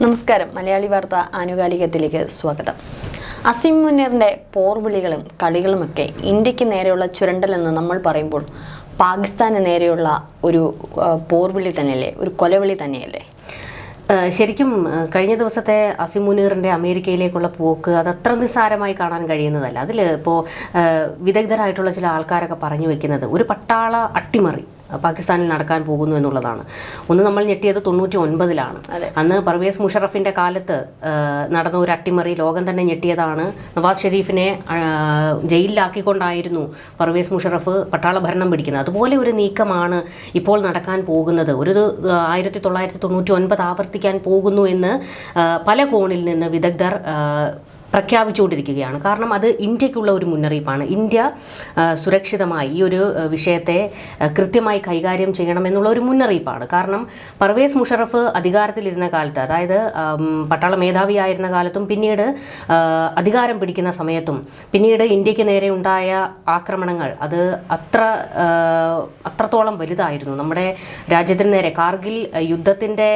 നമസ്കാരം. മലയാളി വാർത്ത ആനുകാലികത്തിലേക്ക് സ്വാഗതം. അസിം മുനീറിന്റെ പോർവിളികളും കളികളുമൊക്കെ ഇന്ത്യയ്ക്ക് നേരെയുള്ള ചുരണ്ടലെന്ന് നമ്മൾ പറയുമ്പോൾ പാകിസ്ഥാന് നേരെയുള്ള ഒരു പോർവിളി തന്നെയല്ലേ? ഒരു കൊലവിളി തന്നെയല്ലേ? ശരിക്കും കഴിഞ്ഞ ദിവസത്തെ അസിം മുനീറിന്റെ അമേരിക്കയിലേക്കുള്ള പോക്ക് അത് അത്ര നിസ്സാരമായി കാണാൻ കഴിയുന്നതല്ല. അതിൽ ഇപ്പോൾ വിദഗ്ധരായിട്ടുള്ള ചില ആൾക്കാരൊക്കെ പറഞ്ഞു വെക്കുന്നത് ഒരു പട്ടാള അട്ടിമറി. പാകിസ്ഥാനിൽ നടക്കാൻ പോകുന്നു എന്നുള്ളതാണ്. ഒന്ന് നമ്മൾ ഞെട്ടിയത് തൊണ്ണൂറ്റി ഒൻപതിലാണ് അന്ന് പർവേസ് മുഷറഫിന്റെ കാലത്ത് നടന്ന ഒരു അട്ടിമറി ലോകം തന്നെ ഞെട്ടിയതാണ്. നവാസ് ഷെരീഫിനെ ജയിലിലാക്കിക്കൊണ്ടായിരുന്നു പർവേസ് മുഷറഫ് പട്ടാള ഭരണം പിടിക്കുന്നത്. അതുപോലെ ഒരു നീക്കമാണ് ഇപ്പോൾ നടക്കാൻ പോകുന്നത്. ഒരു ആയിരത്തി തൊള്ളായിരത്തി തൊണ്ണൂറ്റി ഒൻപത് ആവർത്തിക്കാൻ പോകുന്നു എന്ന് പല കോണിൽ നിന്ന് വിദഗ്ധർ പ്രഖ്യാപിച്ചുകൊണ്ടിരിക്കുകയാണ്. കാരണം അത് ഇന്ത്യക്കുള്ള ഒരു മുന്നറിയിപ്പാണ്. ഇന്ത്യ സുരക്ഷിതമായി ഈ ഒരു വിഷയത്തെ കൃത്യമായി കൈകാര്യം ചെയ്യണമെന്നുള്ള ഒരു മുന്നറിയിപ്പാണ്. കാരണം പർവേസ് മുഷറഫ് അധികാരത്തിലിരുന്ന കാലത്ത് അതായത് പട്ടാള മേധാവിയായിരുന്ന കാലത്തും പിന്നീട് അധികാരം പിടിക്കുന്ന സമയത്തും പിന്നീട് ഇന്ത്യയ്ക്ക് നേരെ ഉണ്ടായ ആക്രമണങ്ങൾ അത് അത്ര അത്രത്തോളം വലുതായിരുന്നു. നമ്മുടെ രാജ്യത്തിന് നേരെ കാർഗിൽ യുദ്ധത്തിന്റെ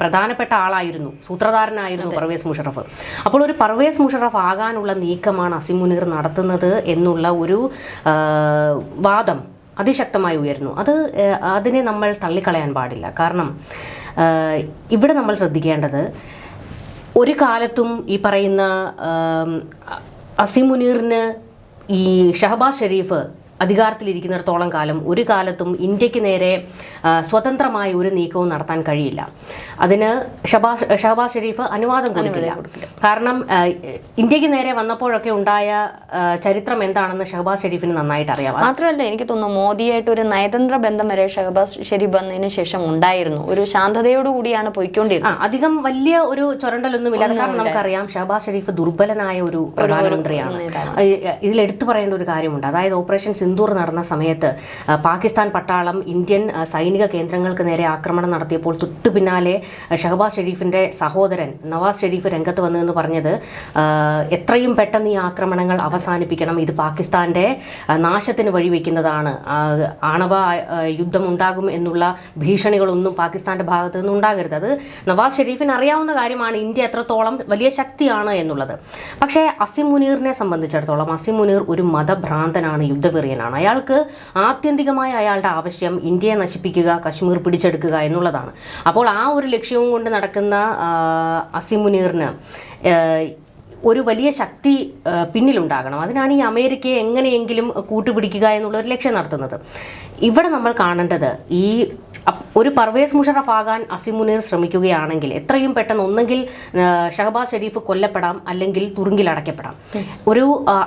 പ്രധാനപ്പെട്ട ആളായിരുന്നു സൂത്രധാരനായിരുന്നു പർവേസ് മുഷറഫ്. അപ്പോൾ ഒരു പർവേസ് മുഷറഫ് ആകാനുള്ള നീക്കമാണ് അസിം മുനീർ നടത്തുന്നത് എന്നുള്ള ഒരു വാദം അതിശക്തമായി ഉയരുന്നു. അത് അതിനെ നമ്മൾ തള്ളിക്കളയാൻ പാടില്ല. കാരണം ഇവിടെ നമ്മൾ ശ്രദ്ധിക്കേണ്ടത് ഒരു കാലത്തും ഈ പറയുന്ന അസിമുനീറിന് അസിം മുനീറിന് ഈ ഷഹബാസ് ഷെരീഫ് അധികാരത്തിലിരിക്കുന്നിടത്തോളം കാലം ഒരു കാലത്തും ഇന്ത്യയ്ക്ക് നേരെ സ്വതന്ത്രമായ ഒരു നീക്കവും നടത്താൻ കഴിയില്ല. അതിന് ഷബാസ് ഷഹബാസ് ഷെരീഫ് അനുവാദം കൊടുക്കില്ല. കാരണം ഇന്ത്യയ്ക്ക് നേരെ വന്നപ്പോഴൊക്കെ ഉണ്ടായ ചരിത്രം എന്താണെന്ന് ഷഹബാസ് ഷെരീഫിന് നന്നായിട്ട് അറിയാം. മാത്രമല്ല എനിക്ക് തോന്നുന്നു മോദിയായിട്ട് ഒരു നയതന്ത്ര ബന്ധം വരെ ഷഹബാസ് ഷെരീഫ് വന്നതിന് ശേഷം ഉണ്ടായിരുന്നു. ഒരു ശാന്തതയോടുകൂടിയാണ് പോയിക്കൊണ്ടിരുന്നത്. അധികം വലിയ ഒരു ചുരണ്ടലൊന്നുമില്ല കാരണം നമുക്കറിയാം ഷഹബാസ് ഷെരീഫ് ദുർബലനായ ഒരു പ്രധാനമന്ത്രിയാണ്. ഇതിൽ എടുത്തു പറയേണ്ട ഒരു കാര്യമുണ്ട്. അതായത് ഓപ്പറേഷൻ സിന്ദൂർ നടന്ന സമയത്ത് പാകിസ്ഥാൻ പട്ടാളം ഇന്ത്യൻ സൈനിക കേന്ദ്രങ്ങൾക്ക് നേരെ ആക്രമണം നടത്തിയപ്പോൾ തൊട്ടു പിന്നാലെ ഷഹബാസ് ഷെരീഫിന്റെ സഹോദരൻ നവാസ് ഷെരീഫ് രംഗത്ത് വന്നതെന്ന് പറഞ്ഞത് എത്രയും പെട്ടെന്ന് ഈ ആക്രമണങ്ങൾ അവസാനിപ്പിക്കണം. ഇത് പാകിസ്ഥാന്റെ നാശത്തിന് വഴിവെക്കുന്നതാണ് ആണവ യുദ്ധം ഉണ്ടാകും എന്നുള്ള ഭീഷണികളൊന്നും പാകിസ്ഥാന്റെ ഭാഗത്ത് നിന്ന് ഉണ്ടാകരുത്. അത് നവാസ് ഷെരീഫിന് അറിയാവുന്ന കാര്യമാണ് ഇന്ത്യ എത്രത്തോളം വലിയ ശക്തിയാണ് എന്നുള്ളത്. പക്ഷേ അസിം മുനീറിനെ സംബന്ധിച്ചിടത്തോളം അസിം മുനീർ ഒരു മതഭ്രാന്തനാണ് യുദ്ധവെറിയനാണ് അയാൾക്ക് ആത്യന്തികമായ അയാളുടെ ആവശ്യം ഇന്ത്യയെ നശിപ്പിക്കുക കശ്മീർ പിടിച്ചെടുക്കുക എന്നുള്ളതാണ്. അപ്പോൾ ആ ഒരു ലക്ഷ്യവും കൊണ്ട് നടക്കുന്ന അസിമുനീറിന് അസിം മുനീറിന് ഒരു വലിയ ശക്തി പിന്നിലുണ്ടാകണം. അതിനാണ് ഈ അമേരിക്കയെ എങ്ങനെയെങ്കിലും കൂട്ടുപിടിക്കുക എന്നുള്ള ഒരു ലക്ഷ്യം നടത്തുന്നത്. ഇവിടെ നമ്മൾ കാണേണ്ടത് ഈ ഒരു പർവേസ് മുഷറഫ് ആകാൻ അസിമുനീർ ശ്രമിക്കുകയാണെങ്കിൽ എത്രയും പെട്ടെന്ന് ഒന്നെങ്കിൽ ഷഹബാസ് ഷെരീഫ് കൊല്ലപ്പെടാം അല്ലെങ്കിൽ തുറുങ്കിൽ അടയ്ക്കപ്പെടാം. ഒരു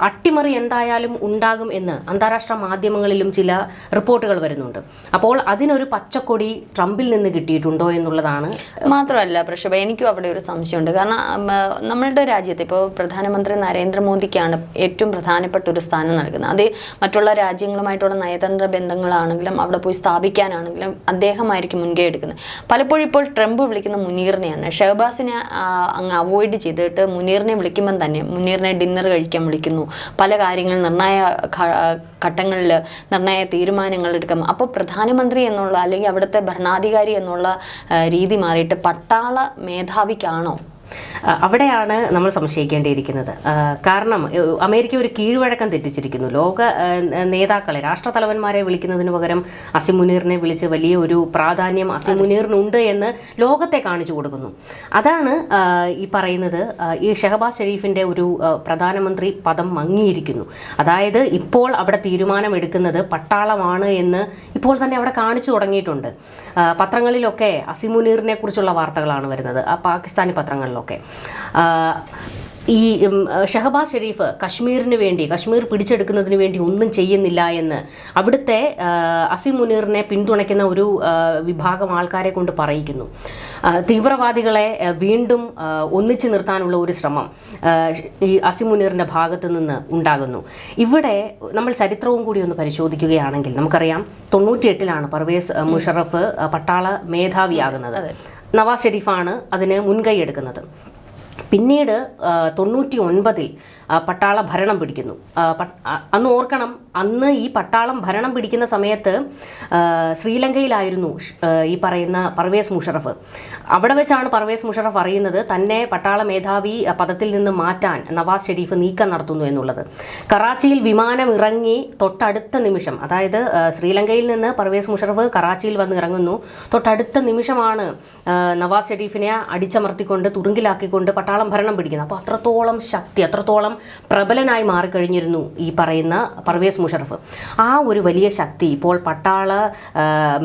അട്ടിമറി എന്തായാലും ഉണ്ടാകും എന്ന് അന്താരാഷ്ട്ര മാധ്യമങ്ങളിലും ചില റിപ്പോർട്ടുകൾ വരുന്നുണ്ട്. അപ്പോൾ അതിനൊരു പച്ചക്കൊടി ട്രംപിൽ നിന്ന് കിട്ടിയിട്ടുണ്ടോ എന്നുള്ളതാണ് മാത്രമല്ല പ്രഷഭ എനിക്കും അവിടെ ഒരു സംശയമുണ്ട്. കാരണം നമ്മളുടെ രാജ്യത്ത് ഇപ്പോൾ പ്രധാനമന്ത്രി നരേന്ദ്രമോദിക്കാണ് ഏറ്റവും പ്രധാനപ്പെട്ട ഒരു സ്ഥാനം നൽകുന്നത്. അത് മറ്റുള്ള രാജ്യങ്ങളുമായിട്ടുള്ള നയതന്ത്ര ബന്ധങ്ങളാണെങ്കിലും അവിടെ പോയി സ്ഥാപിക്കാനാണെങ്കിലും അദ്ദേഹമായിരിക്കും മുൻകൈ എടുക്കുന്നത്. പലപ്പോഴും ഇപ്പോൾ ട്രംപ് വിളിക്കുന്ന മുനീറിനെയാണ്. ഷഹബാസിനെ അങ്ങ് അവോയ്ഡ് ചെയ്തിട്ട് മുനീറിനെ വിളിക്കുമ്പം തന്നെ മുനീറിനെ ഡിന്നർ കഴിക്കാൻ വിളിക്കുന്നു. പല കാര്യങ്ങൾ നിർണായ ഘട്ടങ്ങളിൽ നിർണായ തീരുമാനങ്ങൾ എടുക്കും. അപ്പോൾ പ്രധാനമന്ത്രി എന്നുള്ള അല്ലെങ്കിൽ അവിടുത്തെ ഭരണാധികാരി എന്നുള്ള രീതി മാറിയിട്ട് പട്ടാള മേധാവിക്കാണോ? അവിടെയാണ് നമ്മൾ സംശയിക്കേണ്ടിയിരിക്കുന്നത്. കാരണം അമേരിക്ക ഒരു കീഴ്വഴക്കം തെറ്റിച്ചിരിക്കുന്നു. ലോക നേതാക്കളെ രാഷ്ട്രതലവന്മാരെ വിളിക്കുന്നതിന് പകരം അസിം മുനീറിനെ വിളിച്ച് വലിയ ഒരു പ്രാധാന്യം അസിമുനീറിനുണ്ട് എന്ന് ലോകത്തെ കാണിച്ചു കൊടുക്കുന്നു. അതാണ് ഈ പറയുന്നത് ഈ ഷഹബാസ് ഷെരീഫിന്റെ ഒരു പ്രധാനമന്ത്രി പദം മങ്ങിയിരിക്കുന്നു. അതായത് ഇപ്പോൾ അവിടെ തീരുമാനമെടുക്കുന്നത് പട്ടാളമാണ് എന്ന് ഇപ്പോൾ തന്നെ അവിടെ കാണിച്ചു തുടങ്ങിയിട്ടുണ്ട്. പത്രങ്ങളിലൊക്കെ അസിമുനീറിനെ കുറിച്ചുള്ള വാർത്തകളാണ് വരുന്നത് ആ പാകിസ്ഥാനി പത്രങ്ങളിലൊക്കെ. ഈ ഷഹബാസ് ഷെരീഫ് കശ്മീരിന് വേണ്ടി കശ്മീർ പിടിച്ചെടുക്കുന്നതിന് വേണ്ടി ഒന്നും ചെയ്യുന്നില്ല എന്ന് അവിടുത്തെ അസിമുനീറിനെ പിന്തുണയ്ക്കുന്ന ഒരു വിഭാഗം ആൾക്കാരെ കൊണ്ട് പറയിക്കുന്നു. തീവ്രവാദികളെ വീണ്ടും ഒന്നിച്ചു നിർത്താനുള്ള ഒരു ശ്രമം ഈ അസിമുനീറിന്റെ ഭാഗത്തു നിന്ന് ഉണ്ടാകുന്നു. ഇവിടെ നമ്മൾ ചരിത്രവും കൂടി ഒന്ന് പരിശോധിക്കുകയാണെങ്കിൽ നമുക്കറിയാം തൊണ്ണൂറ്റിയെട്ടിലാണ് പർവേസ് മുഷറഫ് പട്ടാള മേധാവിയാകുന്നത്. നവാസ് ഷെരീഫാണ് അതിന് മുൻകൈ എടുക്കുന്നത്. പിന്നീട് തൊണ്ണൂറ്റി ഒൻപതിൽ പട്ടാള ഭരണം പിടിക്കുന്നു. അന്ന് ഓർക്കണം അന്ന് ഈ പട്ടാളം ഭരണം പിടിക്കുന്ന സമയത്ത് ശ്രീലങ്കയിലായിരുന്നു ഈ പറയുന്ന പർവേസ് മുഷറഫ്. അവിടെ വെച്ചാണ് പർവേസ് മുഷറഫ് അറിയുന്നത് തന്നെ പട്ടാള മേധാവി പദത്തിൽ നിന്ന് മാറ്റാൻ നവാസ് ഷെരീഫ് നീക്കം നടത്തുന്നു എന്നുള്ളത്. കറാച്ചിയിൽ വിമാനം ഇറങ്ങി തൊട്ടടുത്ത നിമിഷം അതായത് ശ്രീലങ്കയിൽ നിന്ന് പർവേസ് മുഷറഫ് കറാച്ചിയിൽ വന്ന് ഇറങ്ങുന്നു. തൊട്ടടുത്ത നിമിഷമാണ് നവാസ് ഷെരീഫിനെ അടിച്ചമർത്തിക്കൊണ്ട് തുറുങ്കിലാക്കിക്കൊണ്ട് പട്ടാളം ഭരണം പിടിക്കുന്നത്. അപ്പോൾ അത്രത്തോളം ശക്തി അത്രത്തോളം പ്രബലനായി മാറിക്കഴിഞ്ഞിരുന്നു ഈ പറയുന്ന പർവേസ് മുഷറഫ്. ആ ഒരു വലിയ ശക്തി ഇപ്പോൾ പട്ടാള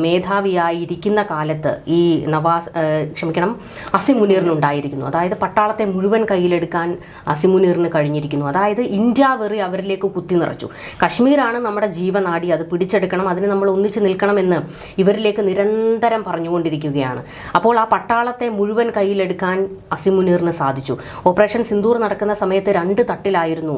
മേധാവിയായിരിക്കുന്ന കാലത്ത് ഈ നവാസ് ക്ഷമിക്കണം അസിമുനീറിനുണ്ടായിരിക്കുന്നു അതായത് പട്ടാളത്തെ മുഴുവൻ കയ്യിലെടുക്കാൻ അസിമുനീറിന് കഴിഞ്ഞിരിക്കുന്നു. അതായത് ഇന്ത്യ വെറി അവരിലേക്ക് കുത്തി നിറച്ചു. കശ്മീരാണ് നമ്മുടെ ജീവനാടി അത് പിടിച്ചെടുക്കണം അതിന് നമ്മൾ ഒന്നിച്ചു നിൽക്കണമെന്ന് ഇവരിലേക്ക് നിരന്തരം പറഞ്ഞുകൊണ്ടിരിക്കുകയാണ്. അപ്പോൾ ആ പട്ടാളത്തെ മുഴുവൻ കയ്യിലെടുക്കാൻ അസിമുനീറിന് സാധിച്ചു. ഓപ്പറേഷൻ സിന്ദൂർ നടക്കുന്ന സമയത്ത് രണ്ട് തട്ടിലായിരുന്നു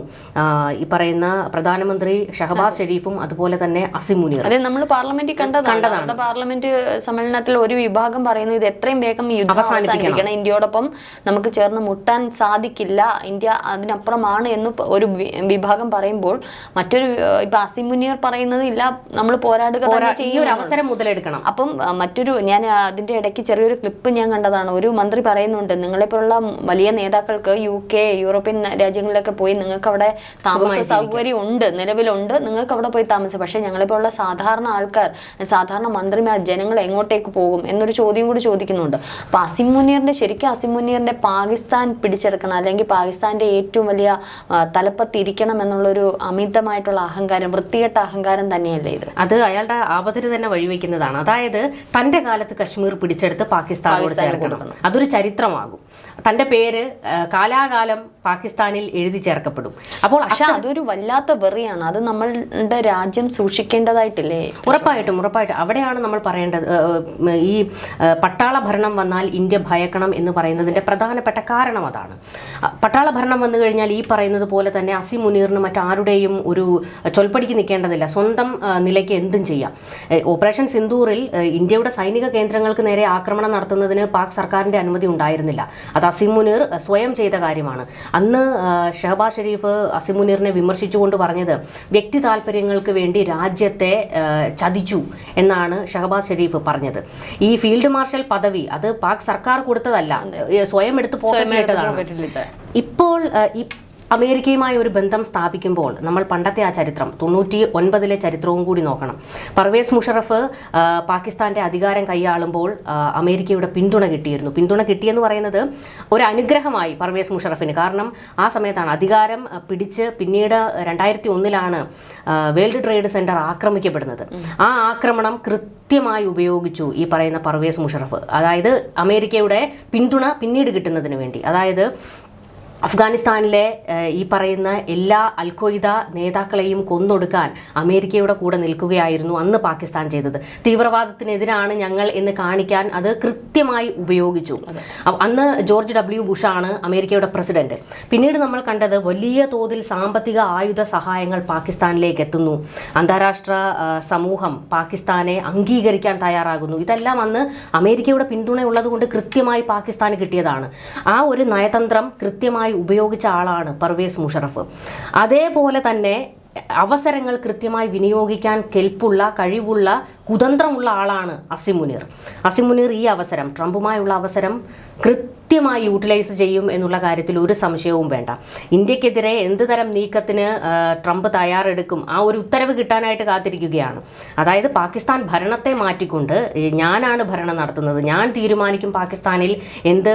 ഈ പറയുന്ന പ്രധാനമന്ത്രി ഷഹബാസ് ഷെരീഫും അതുപോലെ തന്നെ അസിമുനിർ അതെ നമ്മൾ പാർലമെന്റിൽ കണ്ടതാണ്. പാർലമെന്റ് സമ്മേളനത്തിൽ ഒരു വിഭാഗം പറയുന്നത് ഇത് എത്രയും വേഗം യുദ്ധം അവസാനിപ്പിക്കണം. ഇന്ത്യയോടൊപ്പം നമുക്ക് ചേർന്ന് മുട്ടാൻ സാധിക്കില്ല. ഇന്ത്യ അതിനപ്പുറമാണ് എന്ന് ഒരു വിഭാഗം പറയുമ്പോൾ മറ്റൊരു ഇപ്പൊ അസിമുനിയർ പറയുന്നത് ഇല്ല നമ്മൾ പോരാടുക തന്നെ ചെയ്യും അവസരം മുതലെടുക്കണം. അപ്പം മറ്റൊരു ഞാൻ അതിന്റെ ഇടയ്ക്ക് ചെറിയൊരു ക്ലിപ്പ് ഞാൻ കണ്ടതാണ്. ഒരു മന്ത്രി പറയുന്നുണ്ട് നിങ്ങളെപ്പോലുള്ള വലിയ നേതാക്കൾക്ക് യു കെ യൂറോപ്യൻ രാജ്യങ്ങളിലൊക്കെ പോയി നിങ്ങൾക്ക് അവിടെ താമസ സൗകര്യം ഉണ്ട് നിലവിലുണ്ട്. നിങ്ങൾക്ക് അവിടെ പോയി താമസം പക്ഷേ ഞങ്ങളിപ്പോഴുള്ള സാധാരണ ആൾക്കാർ സാധാരണ മന്ത്രിമാർ ജനങ്ങൾ എങ്ങോട്ടേക്ക് പോകും എന്നൊരു ചോദ്യം കൂടി ചോദിക്കുന്നുണ്ട്. അപ്പോൾ അസിം മുനീറിന്റെ ശരിക്കും അസിം മുനീറിന്റെ പാകിസ്ഥാൻ പിടിച്ചെടുക്കണം അല്ലെങ്കിൽ പാകിസ്ഥാന്റെ ഏറ്റവും വലിയ തലപ്പത്തിരിക്കണം എന്നുള്ളൊരു അമിതമായിട്ടുള്ള അഹങ്കാരം വൃത്തികെട്ട അഹങ്കാരം തന്നെയല്ലേ ഇത്? അത് അയാളുടെ ആപത്തിന് തന്നെ വഴിവെക്കുന്നതാണ്. അതായത് തന്റെ കാലത്ത് കശ്മീർ പിടിച്ചെടുത്ത് പാകിസ്ഥാൻ അതൊരു ചരിത്രമാകും. തന്റെ പേര് കാലാകാലം പാകിസ്ഥാനിൽ എഴുതി ചേർക്കപ്പെടും. അപ്പോൾ പക്ഷെ അതൊരു വല്ലാത്ത വെറിയാണ്. അത് നമ്മളുടെ രാജ്യം സൂക്ഷിക്കേണ്ടതായിട്ടില്ലേ? ഉറപ്പായിട്ടും ഉറപ്പായിട്ടും. അവിടെയാണ് നമ്മൾ പറയേണ്ടത്. ഈ പട്ടാള ഭരണം വന്നാൽ ഇന്ത്യ ഭയക്കണം എന്ന് പറയുന്നതിന്റെ പ്രധാനപ്പെട്ട കാരണം അതാണ്. പട്ടാള ഭരണം വന്നു കഴിഞ്ഞാൽ ഈ പറയുന്നത് പോലെ തന്നെ അസി മുനീറിന് മറ്റാരുടെയും ഒരു ചൊൽപ്പടിക്ക് നിൽക്കേണ്ടതില്ല. സ്വന്തം നിലയ്ക്ക് എന്തും ചെയ്യാം. ഓപ്പറേഷൻ സിന്ദൂറിൽ ഇന്ത്യയുടെ സൈനിക കേന്ദ്രങ്ങൾക്ക് നേരെ ആക്രമണം നടത്തുന്നതിന് പാക് സർക്കാരിന്റെ അനുമതി ഉണ്ടായിരുന്നില്ല. അത് അസിം മുനീർ സ്വയം ചെയ്ത കാര്യമാണ്. അന്ന് ഷഹബാസ് ഷെരീഫ് അസിം മുനീറിനെ വിമർശിച്ചുകൊണ്ട് പറഞ്ഞത് വ്യക്തി താല്പര്യങ്ങൾക്ക് വേണ്ടി രാജ്യത്തെ ചതിച്ചു എന്നാണ് ഷഹബാസ് ഷെരീഫ് പറഞ്ഞത്. ഈ ഫീൽഡ് മാർഷൽ പദവി അത് പാക് സർക്കാർ കൊടുത്തതല്ല. സ്വയം എടുത്തു പോകേണ്ടതാണ്. ഇപ്പോൾ അമേരിക്കയുമായി ഒരു ബന്ധം സ്ഥാപിക്കുമ്പോൾ നമ്മൾ പണ്ടത്തെ ആ ചരിത്രം തൊണ്ണൂറ്റി ഒൻപതിലെ ചരിത്രവും കൂടി നോക്കണം. പർവേസ് മുഷറഫ് പാകിസ്ഥാന്റെ അധികാരം കൈയാളുമ്പോൾ അമേരിക്കയുടെ പിന്തുണ കിട്ടിയിരുന്നു. പിന്തുണ കിട്ടിയെന്ന് പറയുന്നത് ഒരു അനുഗ്രഹമായി പർവേസ് മുഷറഫിന്. കാരണം ആ സമയത്താണ് അധികാരം പിടിച്ച് പിന്നീട് രണ്ടായിരത്തി ഒന്നിലാണ് വേൾഡ് ട്രേഡ് സെന്റർ ആക്രമിക്കപ്പെടുന്നത്. ആ ആക്രമണം കൃത്യമായി ഉപയോഗിച്ചു ഈ പറയുന്ന പർവേസ് മുഷറഫ്. അതായത് അമേരിക്കയുടെ പിന്തുണ പിന്നീട് കിട്ടുന്നതിന് വേണ്ടി. അതായത് അഫ്ഗാനിസ്ഥാനിലെ ഈ പറയുന്ന എല്ലാ അൽഖ്വയ്ദ നേതാക്കളെയും കൊന്നൊടുക്കാൻ അമേരിക്കയുടെ കൂടെ നിൽക്കുകയായിരുന്നു അന്ന് പാകിസ്ഥാൻ ചെയ്തത്. തീവ്രവാദത്തിനെതിരാണ് ഞങ്ങൾ എന്ന് കാണിക്കാൻ അത് കൃത്യമായി ഉപയോഗിച്ചു. അന്ന് ജോർജ് ഡബ്ല്യു ബുഷാണ് അമേരിക്കയുടെ പ്രസിഡന്റ്. പിന്നീട് നമ്മൾ കണ്ടത് വലിയ തോതിൽ സാമ്പത്തിക ആയുധ സഹായങ്ങൾ പാകിസ്ഥാനിലേക്ക് എത്തുന്നു. അന്താരാഷ്ട്ര സമൂഹം പാകിസ്ഥാനെ അംഗീകരിക്കാൻ തയ്യാറാകുന്നു. ഇതെല്ലാം അന്ന് അമേരിക്കയുടെ പിന്തുണയുള്ളത് കൊണ്ട് കൃത്യമായി പാകിസ്ഥാന് കിട്ടിയതാണ്. ആ ഒരു നയതന്ത്രം കൃത്യമായി ഉപയോഗിച്ച ആളാണ് പർവേസ് മുഷറഫ്. അതേപോലെ തന്നെ അവസരങ്ങൾ കൃത്യമായി വിനിയോഗിക്കാൻ കെൽപ്പുള്ള കഴിവുള്ള കുതന്ത്രമുള്ള ആളാണ് അസിമുനീർ അസിമുനീർ ഈ അവസരം ട്രംപുമായുള്ള അവസരം കൃത്യമായി യൂട്ടിലൈസ് ചെയ്യും എന്നുള്ള കാര്യത്തിൽ ഒരു സംശയവും വേണ്ട. ഇന്ത്യക്കെതിരെ എന്ത് തരം നീക്കത്തിന് ട്രംപ് തയ്യാറെടുക്കും ആ ഒരു ഉത്തരവ് കിട്ടാനായിട്ട് കാത്തിരിക്കുകയാണ്. അതായത് പാകിസ്ഥാൻ ഭരണത്തെ മാറ്റിക്കൊണ്ട് ഞാനാണ് ഭരണം നടത്തുന്നത് ഞാൻ തീരുമാനിക്കും പാകിസ്ഥാനിൽ എന്ത്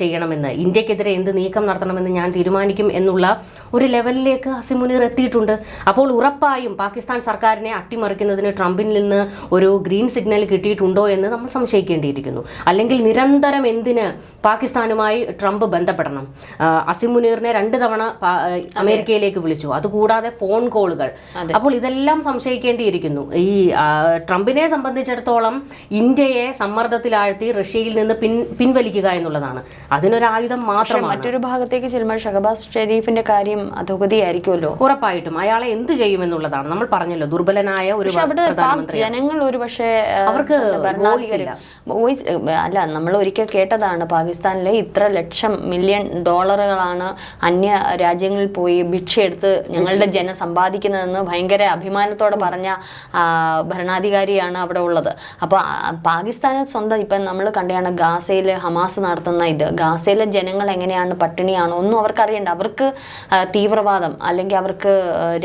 ചെയ്യണമെന്ന് ഇന്ത്യക്കെതിരെ എന്ത് നീക്കം നടത്തണമെന്ന് ഞാൻ തീരുമാനിക്കും എന്നുള്ള ഒരു ലെവലിലേക്ക് അസിമുനീർ എത്തിയിട്ടുണ്ട്. അപ്പോൾ ഉറപ്പായും പാകിസ്ഥാൻ സർക്കാരിനെ അട്ടിമറിക്കുന്നതിന് ട്രംപിൽ നിന്ന് ഒരു ഗ്രീൻ സിഗ്നൽ കിട്ടിയിട്ടുണ്ടോ എന്ന് നമ്മൾ സംശയിക്കേണ്ടിയിരിക്കുന്നു. അല്ലെങ്കിൽ നിരന്തരം എന്തിന് പാകിസ്ഥാനുമായി ട്രംപ് ബന്ധപ്പെടണം. അസിമുനീറിനെ അസിം മുനീറിനെ രണ്ട് തവണ അമേരിക്കയിലേക്ക് വിളിച്ചു. അതുകൂടാതെ ഫോൺ കോളുകൾ. അപ്പോൾ ഇതെല്ലാം സംശയിക്കേണ്ടിയിരിക്കുന്നു. ഈ ട്രംപിനെ സംബന്ധിച്ചിടത്തോളം ഇന്ത്യയെ സമ്മർദ്ദത്തിലാഴ്ത്തി റഷ്യയിൽ നിന്ന് പിൻ പിൻവലിക്കുക എന്നുള്ളതാണ്. അതിനൊരായുധം മാത്രം മറ്റൊരു ഭാഗത്തേക്ക് ചെല്ലുമ്പോൾ ഷഹബാസ് ഷെരീഫിന്റെ കാര്യം അധോഗതിയായിരിക്കുമല്ലോ? ഉറപ്പായിട്ടും. അയാളെ എന്ത് ചെയ്യുമെന്നുള്ളതാണ്. നമ്മൾ പറഞ്ഞല്ലോ ദുർബലനായ ഒരു ജനങ്ങൾ ഒരു പക്ഷേ അവർക്ക് വോയിസ് അല്ല നമ്മൾ ഒരിക്കൽ കേട്ടതാണ് പാകിസ്ഥാനിൽ ഇത്ര ലക്ഷം മില്യൺ ഡോളറുകളാണ് അന്യ രാജ്യങ്ങളിൽ പോയി ഭിക്ഷയെടുത്ത് ഞങ്ങളുടെ ജനം സമ്പാദിക്കുന്നതെന്ന് ഭയങ്കര അഭിമാനത്തോടെ പറഞ്ഞ ഭരണാധികാരിയാണ് അവിടെ ഉള്ളത്. അപ്പോൾ പാകിസ്ഥാന് സ്വന്തം ഇപ്പം നമ്മൾ കണ്ടെയാണ് ഗാസയിൽ ഹമാസ് നടത്തുന്ന ഇത്. ഗാസയിലെ ജനങ്ങൾ എങ്ങനെയാണ് പട്ടിണിയാണോ ഒന്നും അവർക്കറിയണ്ട. അവർക്ക് തീവ്രവാദം അല്ലെങ്കിൽ അവർക്ക്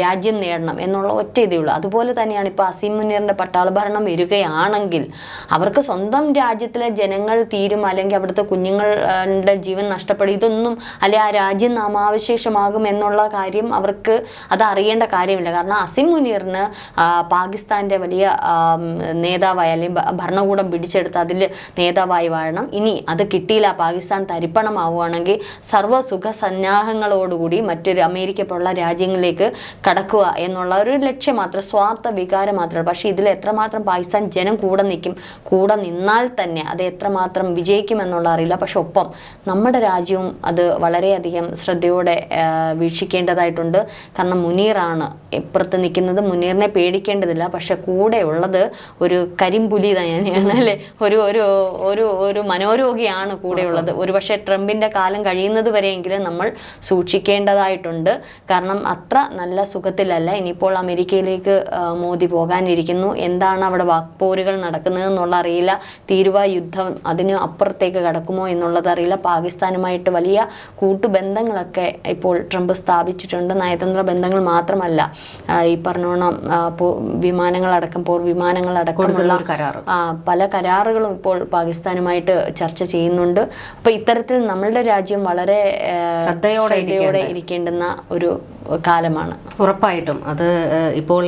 രാജ്യം നേടണം എന്നുള്ള ഒറ്റ ഇതേ ഉള്ളൂ. അതുപോലെ തന്നെയാണ് ഇപ്പോൾ അസീം മുനീറിന്റെ പട്ടാള ഭരണം വരികയാണെങ്കിൽ അവർക്ക് സ്വന്തം രാജ്യത്തിലെ ജനങ്ങൾ തീരും അല്ലെങ്കിൽ അവിടുത്തെ കുഞ്ഞുങ്ങളുടെ ജീവൻ നഷ്ടപ്പെടും. ഇതൊന്നും അല്ലെ ആ രാജ്യം നാമാവശേഷമാകും എന്നുള്ള കാര്യം അവർക്ക് അത് അറിയേണ്ട കാര്യമില്ല. കാരണം അസിം മുനീറിന് പാകിസ്ഥാന്റെ വലിയ നേതാവായ അല്ലെങ്കിൽ ഭരണകൂടം പിടിച്ചെടുത്ത് അതിൽ നേതാവായി വാഴണം. ഇനി അത് കിട്ടിയില്ല പാകിസ്ഥാൻ തരിപ്പണമാവുകയാണെങ്കിൽ സർവ സുഖ സന്നാഹങ്ങളോടുകൂടി മറ്റൊരു അമേരിക്ക പോലുള്ള രാജ്യങ്ങളിലേക്ക് കടക്കുക എന്നുള്ള ഒരു ലക്ഷ്യം മാത്രം സ്വാർത്ഥ വികാരം മാത്രമേ പക്ഷേ ഇതിൽ എത്രമാത്രം പാകിസ്ഥാൻ ജനം കൂടെ നിൽക്കും കൂടെ നിന്നാൽ തന്നെ അത് എത്രമാത്രം വിജയിക്കുമെന്നുള്ള അറിയില്ല. പക്ഷെ ഒപ്പം നമ്മുടെ രാജ്യവും അത് വളരെയധികം ശ്രദ്ധയോടെ വീക്ഷിക്കേണ്ടതായിട്ടുണ്ട്. കാരണം മുനീറാണ് ഇപ്പുറത്ത് നിൽക്കുന്നത്. മുനീറിനെ പേടിക്കേണ്ടതില്ല. പക്ഷെ കൂടെ ഉള്ളത് ഒരു കരിമ്പുലി തന്നെയാണ് അല്ലേ? ഒരു ഒരു ഒരു ഒരു മനോരോഗിയാണ് കൂടെയുള്ളത്. ഒരു പക്ഷേ ട്രംപിന്റെ കാലം കഴിയുന്നത് വരെയെങ്കിലും നമ്മൾ സൂക്ഷിക്കേണ്ടതായിട്ടുണ്ട്. കാരണം അത്ര നല്ല സുഖത്തിലല്ല ഇനിയിപ്പോൾ അമേരിക്കയിലേക്ക് മോദി പോകാനിരിക്കുന്നു. എന്താണ് അവിടെ വാക്പോരുകൾ നടക്കുന്നത് എന്നുള്ള അറിയില്ല. തീരുവ യുദ്ധം അതിന് അപ്പുറത്തേക്ക് കടക്കുമോ എന്നുള്ളത് അറിയില്ല പാകിസ്ഥാനുമായിട്ട് വലിയ കൂട്ടുബന്ധങ്ങളൊക്കെ ഇപ്പോൾ ട്രംപ് സ്ഥാപിച്ചിട്ടുണ്ട്. നയതന്ത്ര ബന്ധങ്ങൾ മാത്രമല്ല ഈ പറഞ്ഞോണം വിമാനങ്ങളടക്കം പോർ വിമാനങ്ങളടക്കമുള്ള പല കരാറുകളും ഇപ്പോൾ പാകിസ്ഥാനുമായിട്ട് ചർച്ച ചെയ്യുന്നുണ്ട്. അപ്പോൾ ഇത്തരത്തിൽ നമ്മളുടെ രാജ്യം വളരെ ശ്രദ്ധയോടെ ഇരിക്കേണ്ടുന്ന ഒരു കാലമാണ്. ഉറപ്പായിട്ടും. അത് ഇപ്പോൾ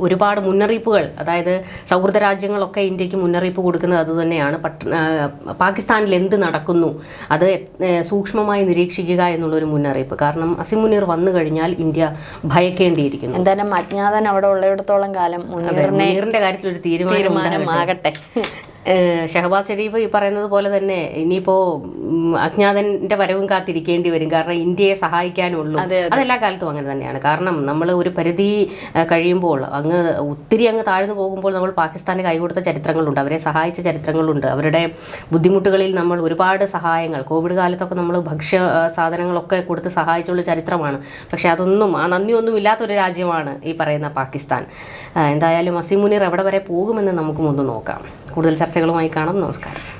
ഒരുപാട് മുന്നറിയിപ്പുകൾ അതായത് സൗഹൃദ രാജ്യങ്ങളൊക്കെ ഇന്ത്യയ്ക്ക് മുന്നറിയിപ്പ് കൊടുക്കുന്നത് അതുതന്നെയാണ് പട്ട പാകിസ്ഥാനിൽ എന്ത് നടക്കുന്നു അത് സൂക്ഷ്മമായി നിരീക്ഷിക്കുക എന്നുള്ളൊരു മുന്നറിയിപ്പ്. കാരണം അസിം മുനീർ വന്നു കഴിഞ്ഞാൽ ഇന്ത്യ ഭയക്കേണ്ടിയിരിക്കുന്നു. എന്തായാലും അജ്ഞാതൻ അവിടെ ഉള്ളിടത്തോളം കാലം മുനീറിനെ മുനീറിന്റെ കാര്യത്തിൽ ഒരു തീരുമാനം തീരുമാനമാകട്ടെ. ഏഹ് ഷഹബാസ് ഷെരീഫ് ഈ പറയുന്നത് പോലെ തന്നെ ഇനിയിപ്പോൾ അജ്ഞാതന്റെ വരവും കാത്തിരിക്കേണ്ടി വരും. കാരണം ഇന്ത്യയെ സഹായിക്കാനുള്ളൂ. അതെ, അതെല്ലാ കാലത്തും അങ്ങനെ തന്നെയാണ്. കാരണം നമ്മൾ ഒരു പരിധി കഴിയുമ്പോൾ അങ്ങ് ഒത്തിരി അങ്ങ് താഴ്ന്നു പോകുമ്പോൾ നമ്മൾ പാകിസ്ഥാന് കൈകൊടുത്ത ചരിത്രങ്ങളുണ്ട്. അവരെ സഹായിച്ച ചരിത്രങ്ങളുണ്ട്. അവരുടെ ബുദ്ധിമുട്ടുകളിൽ നമ്മൾ ഒരുപാട് സഹായങ്ങൾ കോവിഡ് കാലത്തൊക്കെ നമ്മൾ ഭക്ഷ്യ സാധനങ്ങളൊക്കെ കൊടുത്ത് സഹായിച്ചുള്ള ചരിത്രമാണ്. പക്ഷേ അതൊന്നും ആ നന്ദിയൊന്നും ഇല്ലാത്തൊരു രാജ്യമാണ് ഈ പറയുന്ന പാകിസ്ഥാൻ. എന്തായാലും അസീം മുനീർ എവിടെ വരെ പോകുമെന്ന് നമുക്കും ഒന്ന് നോക്കാം. കൂടുതൽ ചർച്ചകളുമായി കാണാം. നമസ്കാരം.